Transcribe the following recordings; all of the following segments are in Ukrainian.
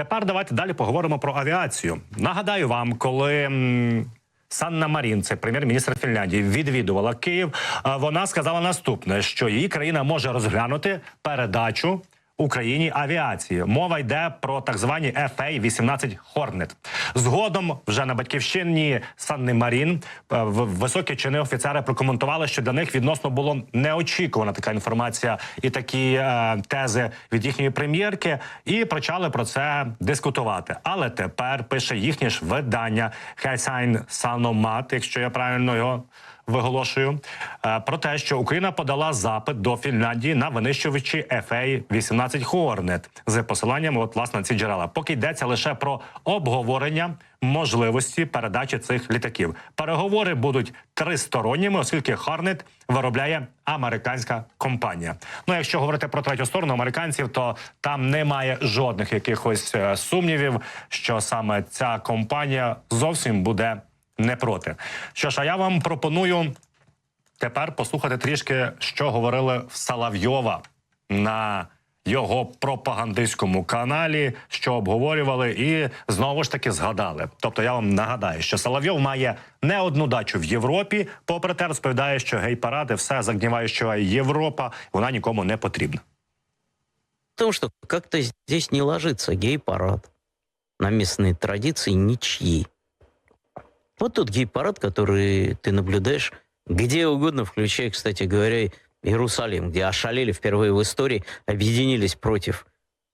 Тепер давайте далі поговоримо про авіацію. Нагадаю вам, коли. Санна Марін, це прем'єр-міністр Фінляндії, відвідувала Київ. Вона сказала наступне: що її країна може розглянути передачу Україні авіації. Мова йде про так звані FA-18 Hornet. Згодом вже на батьківщині Санни Марін е, високі чини офіцери прокоментували, що для них відносно було неочікувана така інформація і такі е, тези від їхньої прем'єрки, і почали про це дискутувати. Але тепер пише їхнє ж видання Хельсайн Саномат, якщо я правильно його виголошую е, про те, що Україна подала запит до Фінляндії на винищувачі FA-18 Hornet з посиланням от власне ці джерела. Поки йдеться лише про обговорення можливості передачі цих літаків. Переговори будуть тристоронніми, оскільки Hornet виробляє американська компанія. Ну, якщо говорити про третю сторону американців, то там немає жодних якихось е, сумнівів, що саме ця компанія зовсім буде не проти. Що ж, а я вам пропоную тепер послухати трішки, що говорили в Салавйова на його пропагандистському каналі, що обговорювали, і знову ж таки згадали. Тобто, я вам нагадаю, що Соловйов має не одну дачу в Європі. Попри те, розповідає, що гей-паради все загніває, що Європа вона нікому не потрібна. Потому что как-то здесь не ложится гей-парад на местные традиции ничьи. Вот тот гей-парад, который ты наблюдаешь где угодно, включая, кстати говоря, Иерусалим, где ошалели впервые в истории, объединились против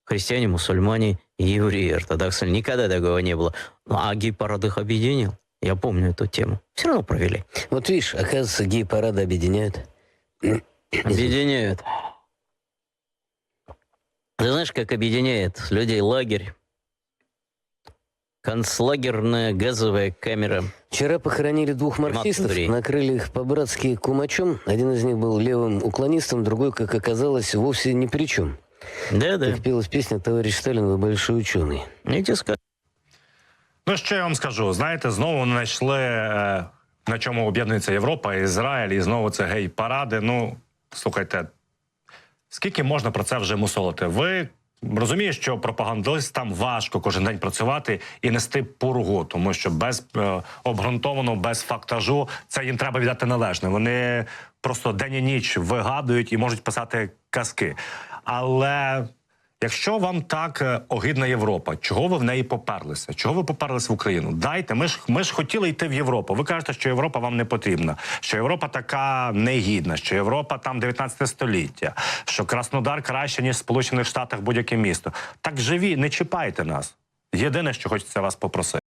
христиане, мусульмане и евреи ортодоксальные. Никогда такого не было. Ну, а гей-парад их объединил. Я помню эту тему. Все равно провели. Вот видишь, оказывается, гей-парады объединяют. Объединяют. Ты знаешь, как объединяет людей лагерь? Концлагерная газовая камера. Вчера похоронили двух марксистов, Крематорий. накрыли их по-братски кумачом. Один из них был левым уклонистом, другой, как оказалось, вовсе ни при чем. Да-да. Как пелась песня «Товарищ Сталин, вы большой ученый». Я тебе скажу. Ну що я вам скажу? Знаєте, знову знайшли е, на чому об'єднується Європа, Ізраїль, і знову це гей-паради. Ну слухайте, скільки можна про це вже мусолити? Ви розумієте, що пропагандистам важко кожен день працювати і нести пургу, тому що без е, обґрунтовано, без фактажу це їм треба віддати належне. Вони просто день і ніч вигадують і можуть писати казки. Але Якщо вам так е, огидна Європа, чого ви в неї поперлися? Чого ви поперлися в Україну? Дайте, ми ж ми ж хотіли йти в Європу. Ви кажете, що Європа вам не потрібна, що Європа така негідна, що Європа там 19 століття, що Краснодар краще ніж в Сполучених Штатах будь-яке місто. Так живі, не чіпайте нас. Єдине, що хочеться вас попросити.